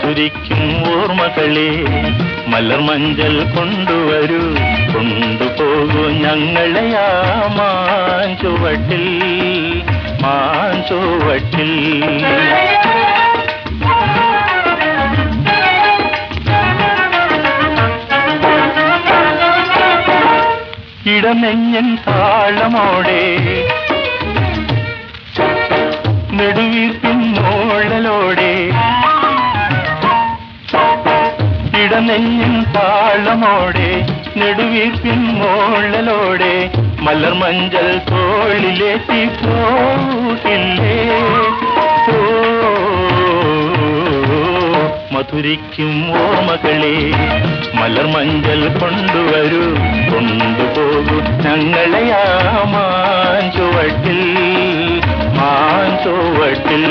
മധുരിക്കും ഓർമ്മകളെ മലർ മഞ്ചൽ കൊണ്ടുവരൂ. കൊണ്ടുപോകൂ ഞങ്ങളെ ആ മാഞ്ചുവട്ടിൽ മാഞ്ചുവട്ടിൽ ഇടനെഞ്ഞൻ താളമോടെ. നെടുവീർപ്പിൻ ഇടനെഞ്ഞിൻ താളമോടെ നെടുവീർപ്പിൻ മോളലോടെ മലർ മഞ്ചൽ തോളിലേറ്റി പോട്ടില്ലേ മധുരിക്കും ഓർമ്മകളെ മലർ മഞ്ചൽ കൊണ്ടുവരൂ കൊണ്ടുപോകൂ ഞങ്ങളെ ആ മാഞ്ചുവട്ടിൽ മാഞ്ചുവട്ടിൽ